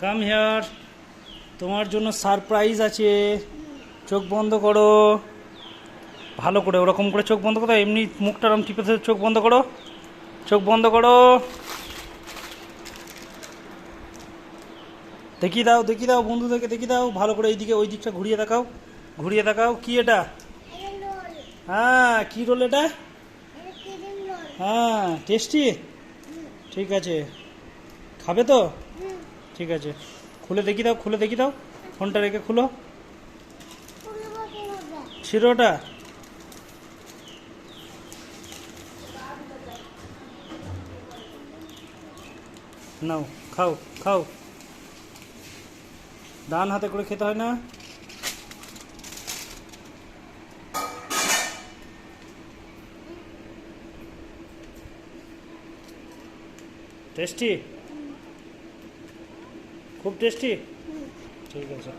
Come here তোমার জন্য surprise আছে। চোখ বন্ধ করো। ভালো করে, ওরকম করে চোখ বন্ধ করো। এমনি মুখটা রম টিপে চোখ বন্ধ করো। চোখ বন্ধ করো। দেখিয়ে দাও দেখিয়ে দাও, বন্ধুদেরকে দেখিয়ে দাও। ভালো করে এইদিকে ওই দিকটা ঘুরিয়ে দেখাও। ঘুরিয়ে দেখাও, কি এটা? হ্যাঁ কি রোল এটা? হ্যাঁ টেস্টি? ঠিক আছে। খাবে তো? ঠিক আছে। খুলে দেখি দাও, খুলে দেখি দাও। ফোনটা রেখে খুলো। ওটা নাও, খাও খাও। ডান হাতে করে খেতে হয় না? টেস্টি? খুব টেস্টি? ঠিক আছে।